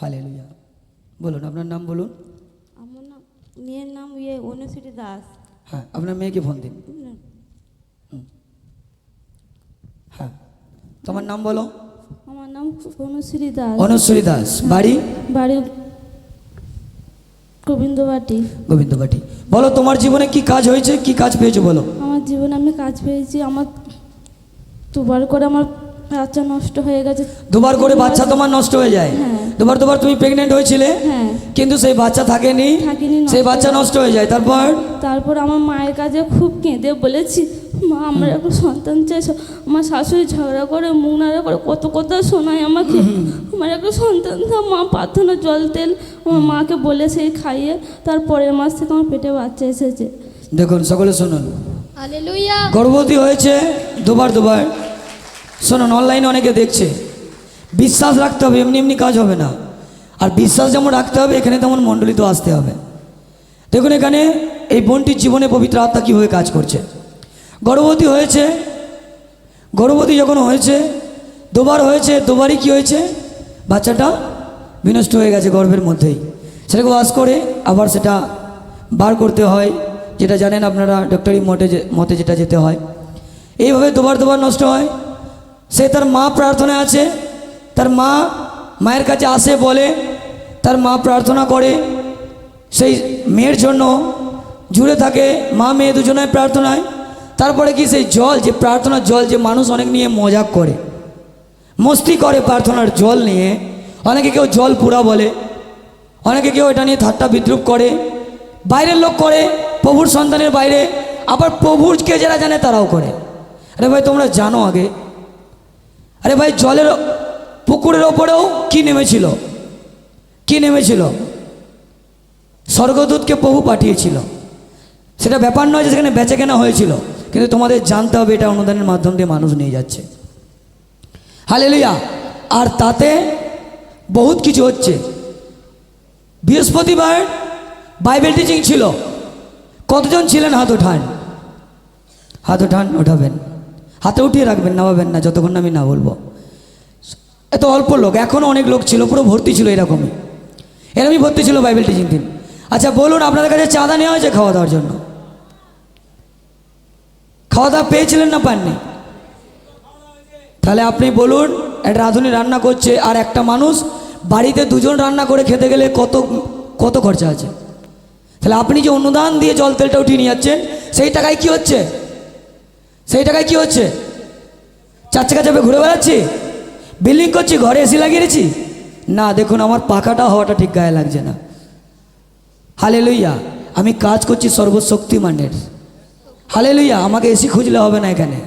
হালে বলুন আপনার নাম বলুন। আমার নাম মেয়ের নাম ইয়ে অনুশ্রী দাস। হ্যাঁ আপনার মেয়েকে ফোন দিন। হ্যাঁ তোমার নাম বলো। আমার নাম অনুশ্রী দাস। অনুশ্রী দাস বাড়ি? বাড়ি গোবিন্দবাটি। গোবিন্দবাটি। বলো তোমার জীবনে কি কাজ হয়েছে? কি কাজ পেয়েছ বলো। আমার জীবনে আমি কাজ পেয়েছি আমার দুবার করে আমার বাচ্চা নষ্ট হয়ে গেছে। দুবার করে বাচ্চা তোমার নষ্ট হয়ে যায়। হ্যাঁ। দুবার দুবার তুমি প্রেগনেন্ট হয়েছিলে হ্যাঁ। কিন্তু সেই বাচ্চা থাকেনি সেই বাচ্চা নষ্ট হয়ে যায়। তারপর? তারপর আমার মায়ের কাছে খুব কেঁদে বলেছি মা আমার এখন সন্তান চাই আমার শাশুড়ি ঝগড়া করে মুখ নাড়া করে কত কথা শোনায় আমাকে। আমার একটা সন্তান মা প্রার্থনা জল তেল আমার মাকে বলে সেই খাইয়ে তার পরের মাস থেকে আমার পেটে বাচ্চা এসেছে। দেখুন সকলে শুনুন। গর্ভবতী হয়েছে দুবার দুবার। শুনুন অনলাইনে অনেকে দেখছে, বিশ্বাস রাখতে হবে, এমনি এমনি কাজ হবে না। আর বিশ্বাস যেমন রাখতে হবে, এখানে তেমন মণ্ডলিত আসতে হবে। দেখুন এখানে, এই বোনটির জীবনে পবিত্র আত্মা কীভাবে কাজ করছে। গর্ভবতী হয়েছে, গর্ভবতী যখন হয়েছে, দুবার হয়েছে, দুবারই কি হয়েছে? বাচ্চাটা বিনষ্ট হয়ে গেছে গর্ভের মধ্যেই। সেটাকে ওয়াশ করে আবার সেটা বার করতে হয়, যেটা জানেন আপনারা ডক্টরি মতে মতে যেটা যেতে হয়। এইভাবে দুবার দুবার নষ্ট হয়। সে তার মা প্রার্থনায় আছে, তার মা মায়ের কাছে আসে বলে, তার মা প্রার্থনা করে। সেই মেয়ের জন্য জুড়ে থাকে মা মেয়ে দুজনের প্রার্থনায়। তারপরে কি সেই জল, যে প্রার্থনার জল, যে মানুষ অনেক নিয়ে মজাক করে। মস্তি করে প্রার্থনার জল নিয়ে। অনেকে কেউ জল পুরা বলে, অনেকে কেউ এটা নিয়ে ঠাট্টা বিদ্রুপ করে। বাইরের লোক করে, প্রভুর সন্তানের বাইরে। আবার প্রভুরকে যারা জানে তারাও করে। আরে ভাই, তোমরা জানো আগে আরে ভাই, জলের পুকুরের ওপরেও কি নেমেছিল? কি নেমেছিল? স্বর্গদূতকে প্রভু পাঠিয়েছিল। সেটা ব্যাপার নয় যে সেখানে বেচে কেনা হয়েছিল, কিন্তু তোমাদের জানতে হবে এটা অনুদানের মাধ্যম দিয়ে মানুষ নিয়ে যাচ্ছে। হালেলুয়া! আর তাতে বহুত কিছু হচ্ছে। বৃহস্পতিবার বাইবেল টিচিং ছিল। কতজন ছিলেন হাত ওঠান হাত ওঠান ওঠাবেন হাতে উঠিয়ে রাখবেন না নামাবেন না, যতক্ষণ আমি না বলব। এত অল্প লোক, এখনও অনেক লোক ছিল, পুরো ভর্তি ছিল এরকমই। এরকমই ভর্তি ছিল বাইবেল টিচিং দিন আচ্ছা বলুন, আপনাদের কাছে চাঁদা নেওয়া হয়েছে খাওয়া দাওয়ার জন্য? খাওয়া দাওয়া পেয়েছিলেন না পাননি? তাহলে আপনি বলুন, একটা রাঁধুনি রান্না করছে, আর একটা মানুষ বাড়িতে দুজন রান্না করে খেতে গেলে কত কত খরচা আছে? তাহলে আপনি যে অনুদান দিয়ে জল তেলটা উঠিয়ে নিয়ে যাচ্ছেন, সেই টাকায় কি হচ্ছে? সেই টাকায় কি হচ্ছে? চার চাকা চাপে ঘুরে বেড়াচ্ছি? বিল্ডিং করছি, ঘরে এসি লাগিয়ে দিয়েছি না, দেখুন, আমার পাখাটা হওয়াটা ঠিক গায়ে লাগছে না। হালে লইয়া আমি কাজ করছি সর্বশক্তিমানের। হালে লইয়া আমাকে এসি খুঁজলে হবে না এখানে।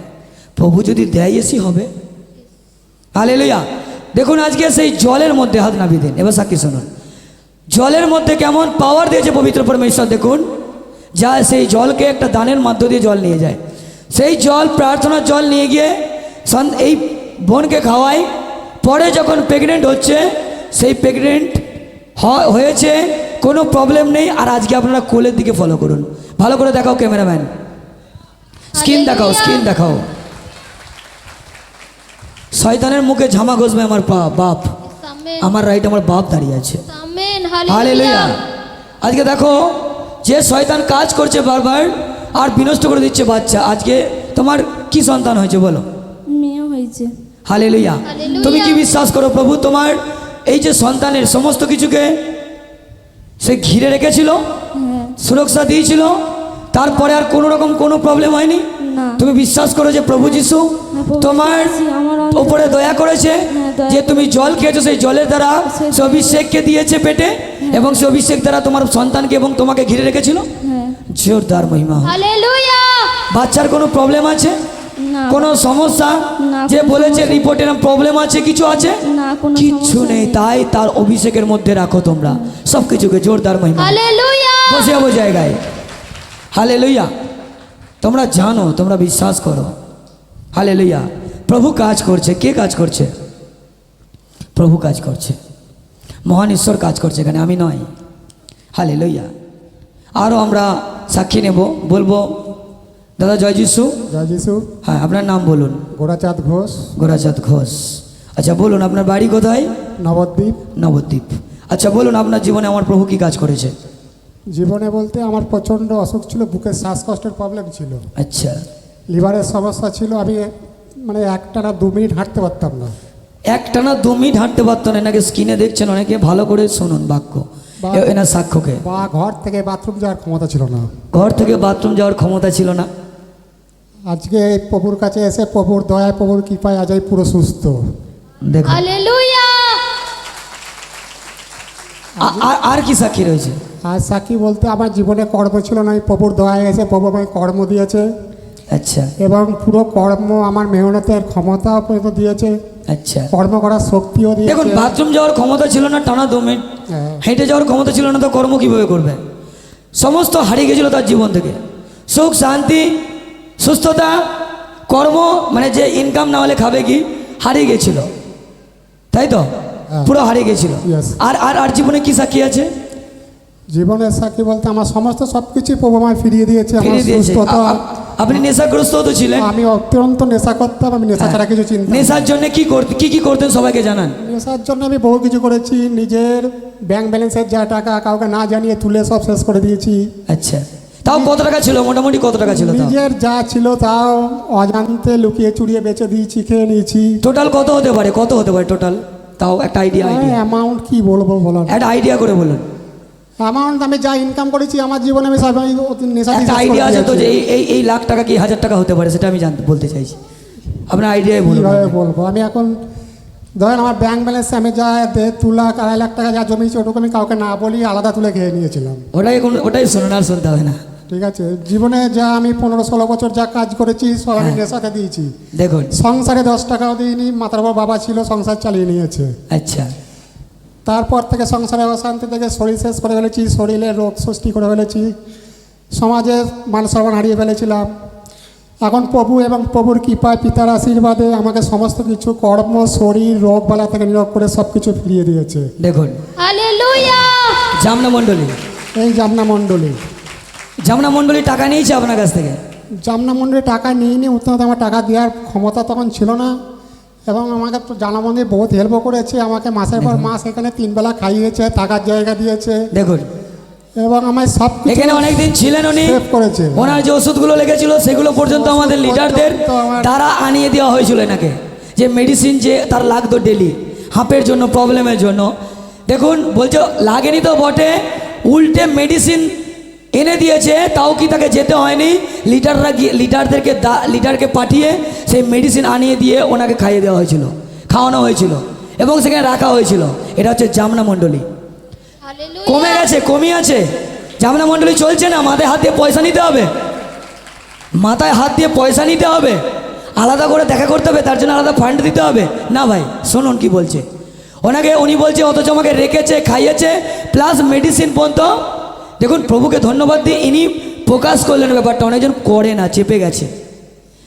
প্রভু যদি দেয় এসি হবে। হালে লইয়া দেখুন আজকে সেই জলের মধ্যে হাত নামিয়ে দিন। এবার সাক্ষী শুনুন। জলের মধ্যে কেমন পাওয়ার দিয়েছে পবিত্র পরমেশ্বর, দেখুন। যা সেই জলকে একটা দানের মাধ্য দিয়ে জল নিয়ে যায়। সেই জল প্রার্থনার জল নিয়ে গিয়ে সন- এই বোনকে খাওয়াই পরে যখন প্রেগনেন্ট হচ্ছে সেই প্রেগনেন্ট হয়েছে কোনো প্রবলেম নেই। আর আজকে আপনারা কোলের দিকে ফলো করুন। ভালো করে দেখাও ক্যামেরাম্যান স্কিন দেখাও স্কিন দেখাও। শয়তানের মুখে ঝামা ঘষবে আমার পা- বাপ। আমার রাইট আমার বাপ দাঁড়িয়ে আছে। আজকে দেখো যে শয়তান কাজ করছে বারবার আর বিনষ্ট করে দিচ্ছে বাচ্চা। আজকে তোমার কি সন্তান হয়েছে বলো? মেয়ে হয়েছে। হালেলুয়া। হালেলুয়া। তুমি কি বিশ্বাস করো প্রভু তোমার এই যে সন্তানের সমস্ত কিছুকে সে ঘিরে রেখেছিল হ্যাঁ। সুরক্ষা দিয়েছিল তারপরে আর কোনো রকম কোনো প্রবলেম হয়নি? তুমি বিশ্বাস করো যে প্রভু যিশু হ্যাঁ, তোমার উপরে দয়া করেছে হ্যাঁ, যে তুমি জল খেয়েছো সেই জলের দ্বারা সে অভিষেককে দিয়েছে পেটে এবং সে অভিষেক দ্বারা তোমার সন্তানকে এবং তোমাকে ঘিরে রেখেছিল? জোরদার মহিমা। বাচ্চার কোনো প্রবলেম আছে? কোনো সমস্যা? যে বলেছে রিপোর্টে প্রবলেম আছে কিছু আছে? কিচ্ছু নেই তাই তার অভিষেকের মধ্যে রাখো তোমরা। সব কিছুকে জোরদার মহিমা। বসে যাব জায়গায়। হালে লইয়া তোমরা জানো তোমরা বিশ্বাস করো। হালে লইয়া প্রভু কাজ করছে কে কাজ করছে? প্রভু কাজ করছে। মহান ঈশ্বর কাজ করছে এখানে আমি নয়। হালে লইয়া আরও আমরা সাক্ষী নেব। বলব দাদা জয় যিশু জয় যিশু হ্যাঁ আপনার নাম বলুন। গোড়াচাঁদ ঘোষ। গোড়াচাঁদ ঘোষ। আচ্ছা বলুন আপনার বাড়ি কোথায়? নবদ্বীপ। নবদ্বীপ। আচ্ছা বলুন আপনার জীবনে আমার প্রভু কি কাজ করেছে? জীবনে বলতে আমার প্রচণ্ড অসুখ ছিল বুকের শ্বাসকষ্টের প্রবলেম ছিল। আচ্ছা। লিভারের সমস্যা ছিল আমি মানে একটানা দু মিনিট হাঁটতে পারতাম না। একটানা দু মিনিট হাঁটতে পারতাম না এনাকে স্কিনে দেখছেন অনেকে? ভালো করে শুনুন বাক্য। এনার সাক্ষ্যকে। বা ঘর থেকে বাথরুম যাওয়ার ক্ষমতা ছিল না। ঘর থেকে বাথরুম যাওয়ার ক্ষমতা ছিল না। আজকে এই প্রভুর কাছে এসে প্রভুর দয়ায় প্রভুর কৃপায় আজ পুরো সুস্থ। দেখুন আর- আর কি সাক্ষী রয়েছে? আর সাক্ষী বলতে আমার জীবনে কর্ম ছিল না আমি প্রভুর দয়ায় এসে প্রভু আমাকে কর্ম দিয়েছে। আচ্ছা। এবং পুরো কর্ম আমার মেহনতের ক্ষমতা পর্যন্ত দিয়েছে। আচ্ছা। কর্ম করার শক্তিও দেখুন বাথরুম যাওয়ার ক্ষমতা ছিল না টানা দু মিনিট। হ্যাঁ। হেঁটে যাওয়ার ক্ষমতা ছিল না তো কর্ম কীভাবে করবে? সমস্ত হারিয়ে গেছিল তার জীবন থেকে। সুখ শান্তি সুস্থতা কর্ম মানে যে ইনকাম না হলে খাবে কি? হারিয়ে গেছিল। তাই তো? হ্যাঁ। পুরো হারিয়ে গেছিল। আর আর আর জীবনে কি সাক্ষী আছে? জীবনের সাক্ষী বলতে আমার সমস্ত সব কিছুই প্রভু আমায় ফিরিয়ে দিয়েছে আমার ফিরিয়ে দিয়েছে। সুস্থতা। আ- আ- আপনি নেশাগ্রস্ত তো ছিলেন? আমি অত্যন্ত নেশা করতাম আমি নেশা ছাড়া কিছু চিন্তা নেশার জন্য কি করতে কি কি করতেন সবাইকে জানান। নেশার জন্য আমি বহু কিছু করেছি নিজের ব্যাংক ব্যালেন্সের যা টাকা কাউকে না জানিয়ে তুলে সব শেষ করে দিয়েছি। আচ্ছা। তাও কত টাকা ছিল? মোটামুটি কত টাকা ছিল তাও? নিজের যা ছিল তাও অজান্তে লুকিয়ে চুরিয়ে বেচে দিয়েছি খেয়ে নিয়েছি। টোটাল কত হতে পারে? কত হতে পারে টোটাল তাও একটা আইডিয়া আইডিয়া অ্যামাউন্ট কি বলব বলো একটা আইডিয়া করে বলুন। অ্যামাউন্ট আমি যা ইনকাম করেছি আমার জীবনে আমি একটা আইডিয়া আছে তো যে এই এই এই লাখ টাকা কি হাজার টাকা হতে পারে সেটা আমি জানতে বলতে চাইছি। আপনার আইডিয়াই বলুন কীভাবে বলব? আমি এখন ধরেন আমার ব্যাংক ব্যালেন্সে আমি যা দু লাখ আড়াই লাখ টাকা যা জমিয়েছি ওটুকু আমি কাউকে না বলি আলাদা তুলে খেয়ে নিয়েছিলাম। ওটাই কোন- ওটাই শুনুন আর শুনতে হবে না। ঠিক আছে? জীবনে যা আমি পনেরো ষোলো বছর যা কাজ করেছি সব আমি হ্যাঁ। নেশাতে দিয়েছি। দেখুন। সংসারে দশ টাকাও দিইনি মাতার বাবা বাবা ছিল সংসার চালিয়ে নিয়েছে। আচ্ছা। তারপর থেকে সংসারে অশান্তি থেকে শরীর শেষ করে ফেলেছি শরীরে রোগ সৃষ্টি করে ফেলেছি সমাজে মান সম্মান হারিয়ে ফেলেছিলাম। এখন প্রভু এবং প্রভুর কৃপায় পিতার আশীর্বাদে আমাকে সমস্ত কিছু কর্ম শরীর রোগ বালা থেকে নিয়োগ করে সব কিছু ফিরিয়ে দিয়েছে। দেখুন। জামনা মণ্ডলী। এই জামনা মণ্ডলী। জামনা মণ্ডলী টাকা নিয়েছে আপনার কাছ থেকে? জামনা মন্দিরে টাকা নিইনি উত্তরতে আমার টাকা দেওয়ার ক্ষমতা তখন ছিল না। এবং আমাকে তো জানা মন্দির বহুত হেল্পও করেছে আমাকে মাসের পর মাস এখানে তিনবেলা খাইয়েছে থাকার জায়গা দিয়েছে। দেখুন। এবং আমায় সব এখানে অনেকদিন ছিলেন উনি। করেছে। ওনার যে ওষুধগুলো লেগেছিল সেগুলো পর্যন্ত আমাদের লিডারদের দ্বারা আনিয়ে দেওয়া হয়েছিল এনাকে। যে মেডিসিন যে তার লাগতো ডেলি হাঁপের জন্য প্রবলেমের জন্য। দেখুন বলছে লাগেনি তো বটে উল্টে মেডিসিন এনে দিয়েছে তাও কি তাকে যেতে হয়নি? লিডাররা গিয়ে লিডারদেরকে দা- লিডারকে পাঠিয়ে সেই মেডিসিন আনিয়ে দিয়ে ওনাকে খাইয়ে দেওয়া হয়েছিল খাওয়ানো হয়েছিল এবং সেখানে রাখা হয়েছিল। এটা হচ্ছে জামনা মণ্ডলী। কমে গেছে কমে আছে। জামনা মণ্ডলী চলছে না মাথায় হাত দিয়ে পয়সা নিতে হবে। মাথায় হাত দিয়ে পয়সা নিতে হবে। আলাদা করে দেখা করতে হবে তার জন্য আলাদা ফান্ড দিতে হবে। না ভাই শুনুন কি বলছে। ওনাকে উনি বলছে অথচ আমাকে রেখেছে খাইয়েছে প্লাস মেডিসিন পর্যন্ত দেখুন প্রভুকে ধন্যবাদ দিয়ে ইনি প্রকাশ করলেন ব্যাপারটা। অনেকজন করে না চেপে গেছে।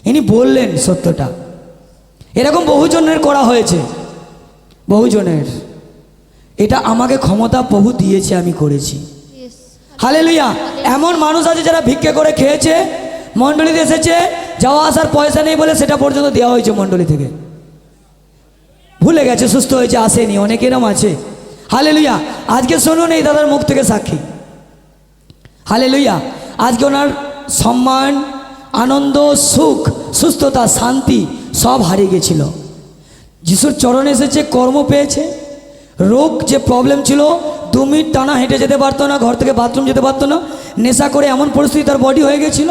ইনি বললেন সত্যটা। এরকম বহুজনের করা হয়েছে। বহুজনের। এটা আমাকে ক্ষমতা প্রভু দিয়েছে আমি করেছি। হালে হালেলুয়া। এমন মানুষ আছে যারা ভিক্ষে করে খেয়েছে মণ্ডলীতে এসেছে যাওয়া আসার পয়সা নেই বলে সেটা পর্যন্ত দেওয়া হয়েছে মণ্ডলী থেকে। ভুলে গেছে সুস্থ হয়েছে আসেনি অনেক এরম আছে। হালেলুয়া। আজকে শুনুন এই দাদার মুখ থেকে সাক্ষী। হালেলুয়া। আজকে ওনার সম্মান, আনন্দ, সুখ, সুস্থতা, শান্তি সব হারিয়ে গেছিল। যিশুর চরণে এসেছে, কর্ম পেয়েছে। রোগ যে প্রবলেম ছিল, দু মিনিট টানা হেঁটে যেতে পারতো না, ঘর থেকে বাথরুম যেতে পারতো না, নেশা করে এমন পরিস্থিতি তার বডি হয়ে গেছিল,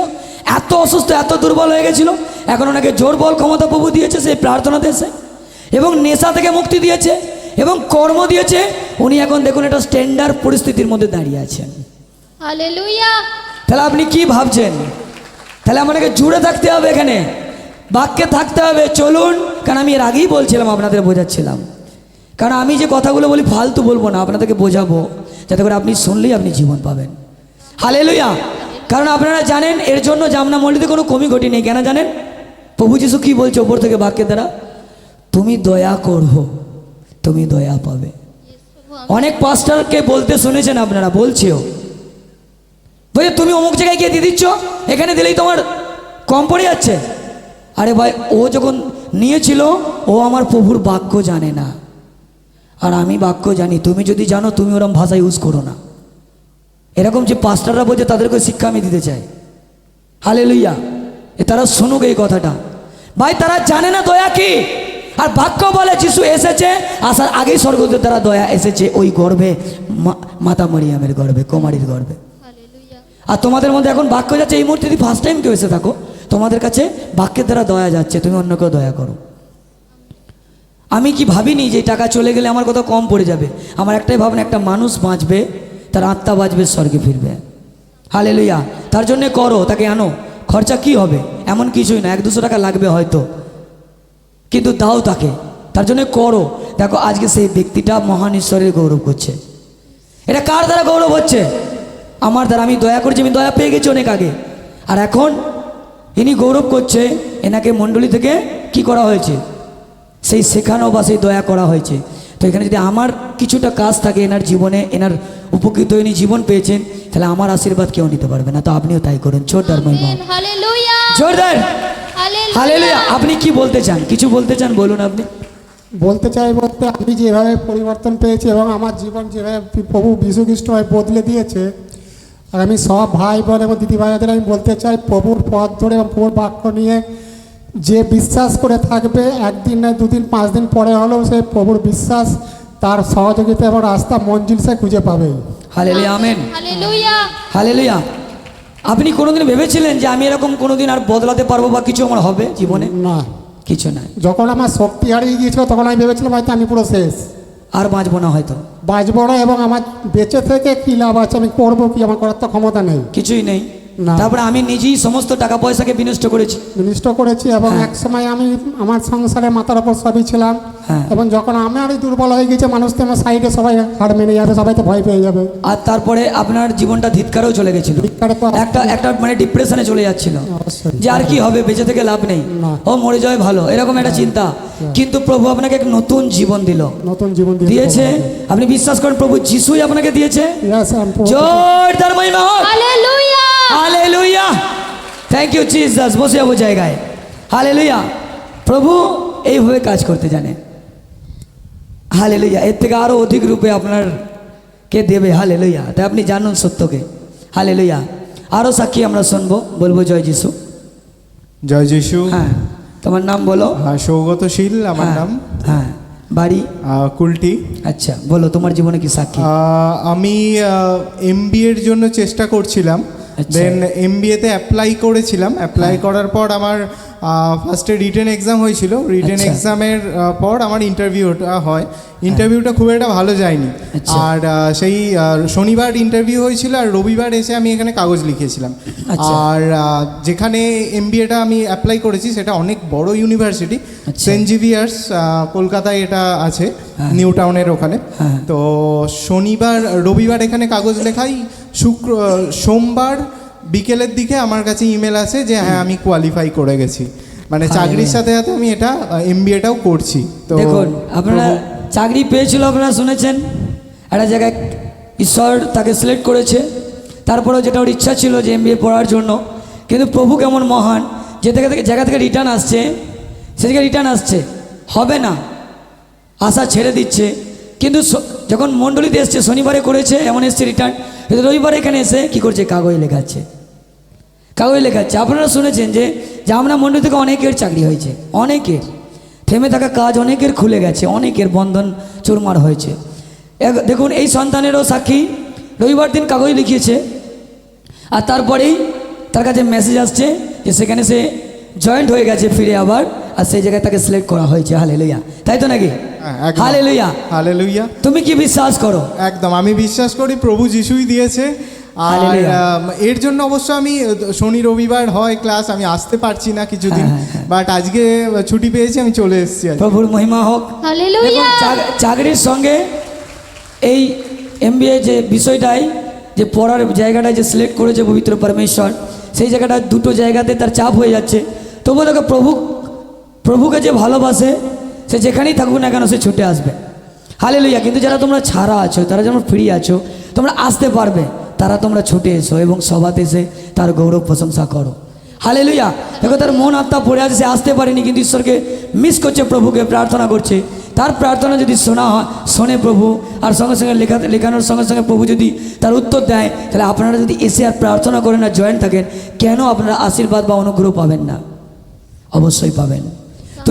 এত অসুস্থ, এত দুর্বল হয়ে গেছিল, এখন ওনাকে জোর বল ক্ষমতা প্রভু দিয়েছে, সেই প্রার্থনাতে এসে। এবং নেশা থেকে মুক্তি দিয়েছে, এবং কর্ম দিয়েছে, উনি এখন দেখুন একটা স্ট্যান্ডার্ড পরিস্থিতির মধ্যে দাঁড়িয়ে আছেন। তাহলে আপনি কি ভাবছেন? তাহলে আমাদেরকে জুড়ে থাকতে হবে এখানে। বাক্যে থাকতে হবে চলুন কারণ আমি এর আগেই বলছিলাম আপনাদের বোঝাচ্ছিলাম। কারণ আমি যে কথাগুলো বলি ফালতু বলব না আপনাদেরকে বোঝাবো যাতে করে আপনি শুনলেই আপনি জীবন পাবেন। হালে কারণ আপনারা জানেন এর জন্য জামনা মল্লিতে কোনো কমি ঘটি নেই কেন জানেন? প্রভু যিশু কি বলছে ওপর থেকে বাক্যের দ্বারা? তুমি দয়া করো তুমি দয়া পাবে। অনেক পাস্টারকে বলতে শুনেছেন আপনারা বলছেও। বলছে তুমি অমুক জায়গায় গিয়ে দিয়ে দিচ্ছ? এখানে দিলেই তোমার কম পড়ে যাচ্ছে। আরে ভাই, ও যখন নিয়েছিল, ও আমার প্রভুর বাক্য জানে না। আর আমি বাক্য জানি, তুমি যদি জানো, তুমি ওরম ভাষা ইউজ করো না। এরকম যে পাস্টাররা বলছে, তাদেরকে শিক্ষা আমি দিতে চাই। হালে লইয়া এ তারা শুনুক এই কথাটা। ভাই, তারা জানে না দয়া কি? আর বাক্য বলে, যিশু এসেছে, আসার আগেই স্বর্গদূত তারা দয়া এসেছে। ওই গর্ভে মাতা মরিয়ামের গর্ভে, কুমারীর গর্ভে। আর তোমাদের মধ্যে এখন বাক্য যাচ্ছে, এই মুহূর্তে যদি ফার্স্ট টাইম কেউ এসে থাকো, তোমাদের কাছে বাক্যের দ্বারা দয়া যাচ্ছে, তুমি অন্য কেউ দয়া করো। আমি কি ভাবিনি যে টাকা চলে গেলে আমার কোথাও কম পড়ে যাবে? আমার একটাই ভাবনা, একটা মানুষ বাঁচবে, তার আত্মা বাঁচবে, স্বর্গে ফিরবে। হালে লইয়া তার জন্যে করো, তাকে আনো। খরচা কি হবে? এমন কিছুই না, এক দুশো টাকা লাগবে হয়তো। কিন্তু দাও তাকে। তার জন্য করো। দেখো, আজকে সেই ব্যক্তিটা মহান ঈশ্বরের গৌরব করছে। এটা কার দ্বারা গৌরব হচ্ছে? আমার দ্বারা আমি দয়া করছি আমি দয়া পেয়ে গেছি অনেক আগে। আর এখন ইনি গৌরব করছে এনাকে মণ্ডলী থেকে কি করা হয়েছে? সেই শেখানো বা সেই দয়া করা হয়েছে। তো এখানে যদি আমার কিছুটা কাজ থাকে এনার জীবনে এনার উপকৃত ইনি জীবন পেয়েছেন তাহলে আমার আশীর্বাদ কেউ নিতে পারবে না। তো আপনিও তাই করুন। জোরদার মহিমা। জোরদার! হালেলুয়া! হালেলুয়া! আপনি কি বলতে চান? কিছু বলতে চান? বলুন আপনি। বলতে চাই বলতে আমি যেভাবে পরিবর্তন পেয়েছি এবং আমার জীবন যেভাবে প্রভু যীশু খ্রিস্ট হয় বদলে দিয়েছে আর আমি সব ভাই বোন এবং দিদি ভাইদের আমি বলতে চাই প্রভুর পথ ধরে এবং প্রভুর বাক্য নিয়ে যে বিশ্বাস করে থাকবে একদিন না দুদিন পাঁচ দিন পরে হলেও সে প্রভুর বিশ্বাস তার সহযোগিতা এবং রাস্তা মঞ্জিল সে খুঁজে পাবে। Hallelujah amen. হালেলুয়া। হালেলুয়া। আপনি কোনোদিন ভেবেছিলেন যে আমি এরকম কোনোদিন আর বদলাতে পারব বা কিছু আমার হবে জীবনে? না। কিছু নাই। যখন আমার শক্তি হারিয়ে গিয়েছিল তখন আমি ভেবেছিলাম হয়তো আমি পুরো শেষ। আর বাঁচবো না হয়তো। বাঁচবো না এবং আমার বেঁচে থেকে কী লাভ আছে? আমি করব কি? আমার করার তো ক্ষমতা নেই। কিছুই নেই। তারপরে আমি নিজেই সমস্ত টাকা পয়সাকে বিনষ্ট করেছি। মিনিষ্ট করেছি এবং হ্যাঁ। এক সময় আমি আমার সংসারে মাথার ওপর সবই ছিলাম। হ্যাঁ। এবং যখন আমি আরই দুর্বল হয়ে গেছে মানুষ তো আমার সাইডে সবাই হার মেনে যাবে সবাই তো ভয় পেয়ে যাবে। আর তারপরে আপনার জীবনটা ধিৎকারেও চলে গেছিল। একটা একটা মানে ডিপ্রেশনে চলে যাচ্ছিল। যে আর কি হবে বেঁচে থেকে লাভ নেই। ও মরে যায় ভালো এরকম একটা চিন্তা। কিন্তু প্রভু আপনাকে এক নতুন জীবন দিল। নতুন জীবন দিয়েছে আপনি বিশ্বাস করেন প্রভু যিশুই আপনাকে দিয়েছে? জোরদার মহিমা হালেলুয়া থ্যাংক ইউ জিসাস বসে যাব জায়গায়। হালেলুয়া প্রভু এইভাবে কাজ করতে জানে। হালেলুয়া এর থেকে আরও অধিক রূপে আপনার কে দেবে? হালেলুয়া তাই আপনি জানুন সত্যকে। হালেলুয়া আরও সাক্ষী আমরা শুনব। বলব জয় যিশু। জয় যিশু। হ্যাঁ। তোমার নাম বলো। হ্যাঁ, সৌগতশীল আমার হ্যাঁ, নাম। হ্যাঁ। বাড়ি? কুলটি। আচ্ছা বলো তোমার জীবনে কি সাক্ষী? আমি এম বি এর জন্য চেষ্টা করছিলাম। দেন এম বিএতে অ্যাপ্লাই করেছিলাম অ্যাপ্লাই করার পর আমার ফার্স্টে রিটেন এক্সাম হয়েছিল রিটেন আচ্ছা। এক্সামের পর আমার ইন্টারভিউটা হয় ইন্টারভিউটা খুব একটা ভালো যায়নি আচ্ছা। আর সেই শনিবার ইন্টারভিউ হয়েছিল আর রবিবার এসে আমি এখানে কাগজ লিখেছিলাম আচ্ছা। আর যেখানে এমবিএটা আমি অ্যাপ্লাই করেছি সেটা অনেক বড় ইউনিভার্সিটি। সেন্ট জিভিয়ার্স কলকাতায় এটা আছে হ্যাঁ। নিউ টাউনের ওখানে হ্যাঁ। তো শনিবার রবিবার এখানে কাগজ লেখাই শুক্র সোমবার বিকেলের দিকে আমার কাছে ইমেল আসে যে হ্যাঁ আমি কোয়ালিফাই করে গেছি। মানে। চাকরির সাথে সাথে আমি এটা এম বিএটাও করছি। তো দেখুন আপনারা চাকরি পেয়েছিল আপনারা শুনেছেন? একটা জায়গায় ঈশ্বর তাকে সিলেক্ট করেছে। তারপরেও যেটা ওর ইচ্ছা ছিল যে এম পড়ার জন্য। কিন্তু প্রভু কেমন মহান যে থেকে থেকে জায়গা থেকে রিটার্ন আসছে সে থেকে রিটার্ন আসছে। হবে না। আশা ছেড়ে দিচ্ছে। কিন্তু যখন মণ্ডলীতে এসছে, শনিবারে করেছে, এমন এসছে রিটার্ন রবিবারে এখানে এসে কি করছে? কাগজ লেখাচ্ছে। কাগজ লেখাচ্ছে। আপনারা শুনেছেন যে জামনা মণ্ডল থেকে অনেকের চাকরি হয়েছে, অনেকের। থেমে থাকা কাজ অনেকের খুলে গেছে, অনেকের বন্ধন চুরমার হয়েছে। দেখুন, এই সন্তানেরও সাক্ষী রবিবার দিন কাগজ লিখিয়েছে। আর তারপরেই তার কাছে মেসেজ আসছে যে সেখানে সে জয়েন্ট হয়ে গেছে ফিরে আবার। আর সেই জায়গায় তাকে সিলেক্ট করা হয়েছে হালে লইয়া তাই তো নাকি? হ্যাঁ, একদম। হালে লইয়া তুমি কি বিশ্বাস করো? একদম আমি বিশ্বাস করি প্রভু যিশুই দিয়েছে। আর এর জন্য অবশ্য আমি শনি রবিবার হয় ক্লাস আমি আসতে পারছি না কিছুদিন। হ্যাঁ, হ্যাঁ, বাট আজকে ছুটি পেয়েছি আমি চলে এসেছি প্রভুর মহিমা হোক। চাকরির সঙ্গে এই এমবিএ যে বিষয়টাই যে পড়ার জায়গাটায় যে সিলেক্ট করেছে পবিত্র পরমেশ্বর সেই জায়গাটা দুটো জায়গাতে তার চাপ হয়ে যাচ্ছে। তবুও দেখো প্রভু প্রভুকে যে ভালোবাসে, সে যেখানেই থাকুক না কেন সে ছুটে আসবে। হালে লইয়া কিন্তু যারা তোমরা ছাড়া আছো, তারা যেমন ফ্রি আছো, তোমরা আসতে পারবে, তারা তোমরা ছুটে এসো এবং সভাতে এসে তার গৌরব প্রশংসা করো। হালে লুইয়া দেখো তার মন আত্মা পড়ে আছে, সে আসতে পারেনি, কিন্তু ঈশ্বরকে মিস করছে প্রভুকে, প্রার্থনা করছে। তার প্রার্থনা যদি শোনা হয়, শোনে প্রভু, আর সঙ্গে সঙ্গে লেখা, লেখানোর সঙ্গে সঙ্গে প্রভু যদি তার উত্তর দেয়, তাহলে আপনারা যদি এসে আর প্রার্থনা করেন আর জয়েন্ট থাকেন, কেন আপনারা আশীর্বাদ বা অনুগ্রহ পাবেন না? অবশ্যই পাবেন।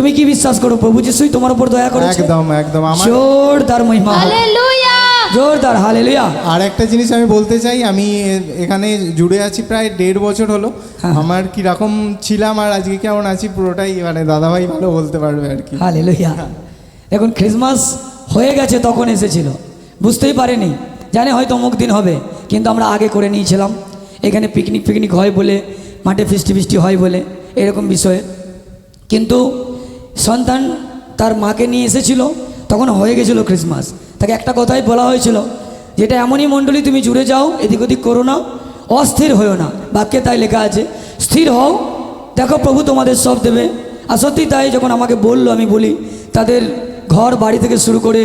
তুমি কি বিশ্বাস করো প্রভু যিশুই তোমার উপর দয়া করেছে? একদম একদম আমার জোরদার মহিমা। হালেলুয়া! জোরদার হালেলুয়া। আর একটা জিনিস আমি বলতে চাই আমি এখানে জুড়ে আছি প্রায় দেড় বছর হলো। হ্যাঁ। আমার কীরকম ছিলাম আর আজকে কেমন আছি পুরোটাই মানে দাদাভাই ভালো বলতে পারবে আর কি। হালেলুয়া। এখন খ্রিসমাস হয়ে গেছে তখন এসেছিল। বুঝতেই পারেনি জানে হয়তো অমুক দিন হবে কিন্তু আমরা আগে করে নিয়েছিলাম। এখানে পিকনিক ফিকনিক হয় বলে মাঠে ফিস্টি ফিস্টি হয় বলে এরকম বিষয়ে। কিন্তু সন্তান তার মাকে নিয়ে এসেছিল, তখন হয়ে গেছিল ক্রিসমাস তাকে একটা কথাই বলা হয়েছিল, যেটা এমনই মণ্ডলী তুমি জুড়ে যাও, এদিক ওদিক করো না, অস্থির হয়েও না। বাক্যে তাই লেখা আছে, স্থির হও, দেখো প্রভু তোমাদের সব দেবে। আর সত্যি তাই যখন আমাকে বলল, আমি বলি, তাদের ঘর বাড়ি থেকে শুরু করে,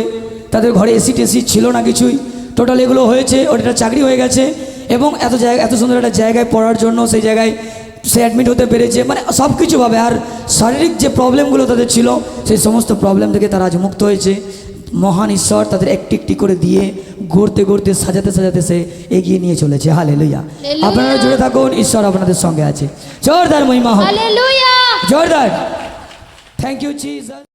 তাদের ঘরে এসি টেসি ছিল না কিছুই, টোটাল এগুলো হয়েছে, ওটা চাকরি হয়ে গেছে, এবং এত জায়গা, এত সুন্দর একটা জায়গায় পড়ার জন্য, সেই জায়গায় সে অ্যাডমিট হতে পেরেছে মানে সব কিছুভাবে আর শারীরিক যে প্রবলেমগুলো তাদের ছিল সেই সমস্ত প্রবলেম থেকে তারা আজ মুক্ত হয়েছে। মহান ঈশ্বর তাদের একটি একটি করে দিয়ে ঘুরতে ঘুরতে সাজাতে সাজাতে সে এগিয়ে নিয়ে চলেছে। হালে লইয়া আপনারা জুড়ে থাকুন ঈশ্বর আপনাদের সঙ্গে আছে। জোরদার মহিমা হোক। জোরদার। Thank you cheese